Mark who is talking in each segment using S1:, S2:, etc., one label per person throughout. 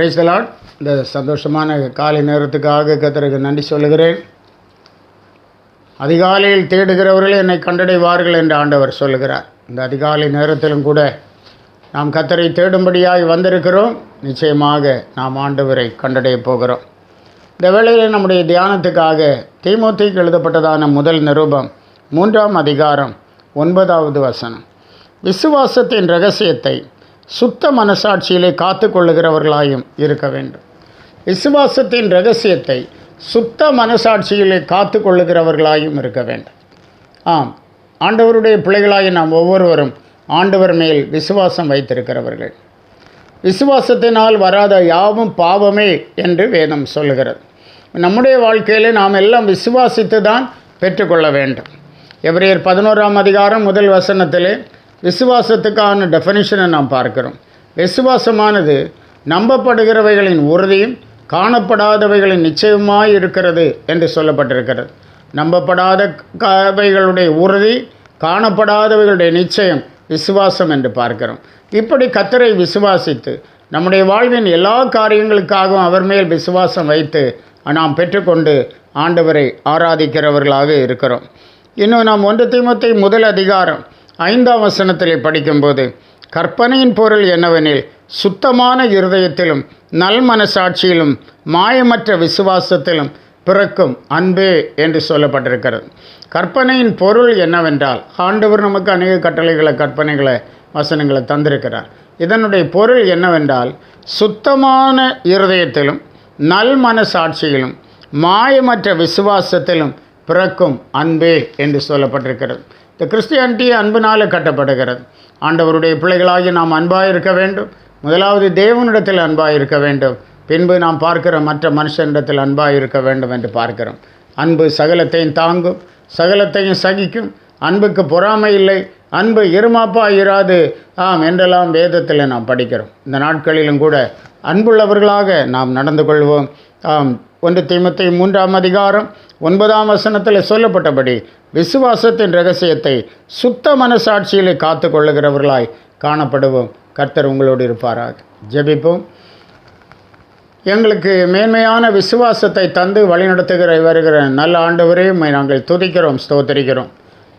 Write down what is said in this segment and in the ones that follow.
S1: Praise the Lord இந்த சந்தோஷமான காலை நேரத்துக்காக கத்தருக்கு நன்றி சொல்லுகிறேன். அதிகாலையில் தேடுகிறவர்கள் என்னை கண்டடைவார்கள் என்று ஆண்டவர் சொல்லுகிறார். இந்த அதிகாலை நேரத்திலும் கூட நாம் கத்தரை தேடும்படியாய் வந்திருக்கிறோம். நிச்சயமாக நாம் ஆண்டவரை கண்டடைய போகிறோம். இந்த வேளையில் நம்முடைய தியானத்துக்காக தீமோத்திக்கு எழுதப்பட்டதான முதல் நிருபம் மூன்றாம் அதிகாரம் ஒன்பதாவது வசனம். விசுவாசத்தின் ரகசியத்தை சுத்த மனசாட்சியிலே காத்து கொள்ளுகிறவர்களாயும் இருக்க வேண்டும். விசுவாசத்தின் ரகசியத்தை சுத்த மனசாட்சியிலே காத்து கொள்ளுகிறவர்களாயும் இருக்க வேண்டும். ஆம் ஆண்டவருடைய பிள்ளைகளாகி நாம் ஒவ்வொருவரும் ஆண்டவர் மேல் விசுவாசம் வைத்திருக்கிறவர்கள். விசுவாசத்தினால் வராத யாவும் பாவமே என்று வேதம் சொல்லுகிறது. நம்முடைய வாழ்க்கையில் நாம் எல்லாம் விசுவாசித்து தான் பெற்றுக்கொள்ள வேண்டும். எவரையர் பதினோராம் அதிகாரம் முதல் வசனத்திலே விசுவாசத்துக்கான டெஃபனிஷனை நாம் பார்க்கிறோம். விசுவாசமானது நம்பப்படுகிறவைகளின் உறுதியும் காணப்படாதவைகளின் நிச்சயமாய் இருக்கிறது என்று சொல்லப்பட்டிருக்கிறது. நம்பப்படாத அவைகளுடைய உறுதி காணப்படாதவைகளுடைய நிச்சயம் விசுவாசம் என்று பார்க்கிறோம். இப்படி கத்தரை விசுவாசித்து நம்முடைய வாழ்வின் எல்லா காரியங்களுக்காகவும் அவர் மேல் விசுவாசம் வைத்து நாம் பெற்றுக்கொண்டு ஆண்டவரை ஆராதிக்கிறவர்களாக இருக்கிறோம். இன்னும் நாம் ஒன்று தீமத்தை முதல் அதிகாரம் ஐந்தாம் வசனத்திலே படிக்கும்போது கற்பனையின் பொருள் என்னவெனில் சுத்தமான இருதயத்திலும் நல் மனசாட்சியிலும் மாயமற்ற விசுவாசத்திலும் பிறக்கும் அன்பே என்று சொல்லப்பட்டிருக்கிறது. கற்பனையின் பொருள் என்னவென்றால் ஆண்டவர் நமக்கு அநேக கட்டளைகளை கற்பனைகளை வசனங்களை தந்திருக்கிறார். இதனுடைய பொருள் என்னவென்றால் சுத்தமான இருதயத்திலும் நல் மனசாட்சியிலும் மாயமற்ற விசுவாசத்திலும் பிறக்கும் அன்பே என்று சொல்லப்பட்டிருக்கிறது. இந்த கிறிஸ்டியானிட்டி அன்பினால் கட்டப்படுகிறது. ஆண்டவருடைய பிள்ளைகளாகி நாம் அன்பாக இருக்க வேண்டும். முதலாவது தேவனிடத்தில் அன்பாக இருக்க வேண்டும். பின்பு நாம் பார்க்கிற மற்ற மனுஷனிடத்தில் அன்பாக இருக்க வேண்டும் என்று பார்க்கிறோம். அன்பு சகலத்தையும் தாங்கும் சகலத்தையும் சகிக்கும். அன்புக்கு பொறாமை இல்லை. அன்பு இருமாப்பா இராது. ஆம் என்றெல்லாம் வேதத்தில் நாம் படிக்கிறோம். இந்த நாட்களிலும் கூட அன்புள்ளவர்களாக நாம் நடந்து கொள்வோம். ஆம் ஒன்று தீமத்தை மூன்றாம் அதிகாரம் ஒன்பதாம் வசனத்தில் சொல்லப்பட்டபடி விசுவாசத்தின் ரகசியத்தை சுத்த மனசாட்சியிலே காத்து கொள்ளுகிறவர்களாய் காணப்படுவோம். கர்த்தர் உங்களோடு இருப்பாராக. ஜெபிப்போம். எங்களுக்கு மேன்மையான விசுவாசத்தை தந்து வழிநடத்துகிற வருகிற நல்ல ஆண்டவரையும் நாங்கள் துதிக்கிறோம் ஸ்தோத்தரிக்கிறோம்.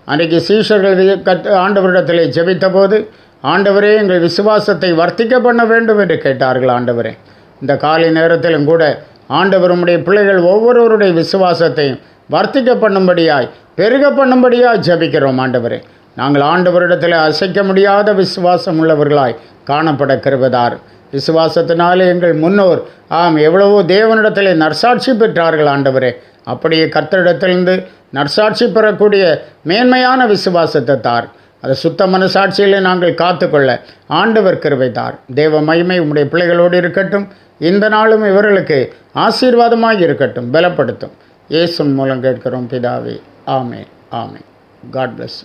S1: அன்றைக்கு சீஷர்கள் வி- கத் ஆண்டவரிடத்திலே ஜெபித்தபோது ஆண்டவரே எங்கள் விசுவாசத்தை வர்த்திக்க பண்ண வேண்டும் என்று கேட்டார்கள் ஆண்டவரே. இந்த காலை நேரத்திலும் கூட ஆண்டவருடைய பிள்ளைகள் ஒவ்வொருவருடைய விசுவாசத்தையும் வர்த்திக்க பண்ணும்படியாய் பெருக பண்ணும்படியாய் ஜபிக்கிறோம் ஆண்டவரே. நாங்கள் ஆண்டவரிடத்தில் அசைக்க முடியாத விசுவாசம் உள்ளவர்களாய் காணப்பட கருவதார். விசுவாசத்தினாலே எங்கள் முன்னோர் ஆம் எவ்வளவோ தேவனிடத்தில் நற்சாட்சி பெற்றார்கள் ஆண்டவரே. அப்படியே கர்த்தரிடத்திலிருந்து நற்சாட்சி பெறக்கூடிய மேன்மையான விசுவாசத்தை தார். அதை சுத்த மனசாட்சியிலே நாங்கள் காத்துக்கொள்ள ஆண்டவர் கருவைத்தார் தார். தேவ மகிமை உம்முடைய பிள்ளைகளோடு இருக்கட்டும். இந்த நாளும் இவர்களுக்கு ஆசீர்வாதமாக இருக்கட்டும் பலப்படுத்தும். இயேசுன் மூலம் கேட்கிறோம் பிதாவே ஆமே ஆமே காட் பிளஸ்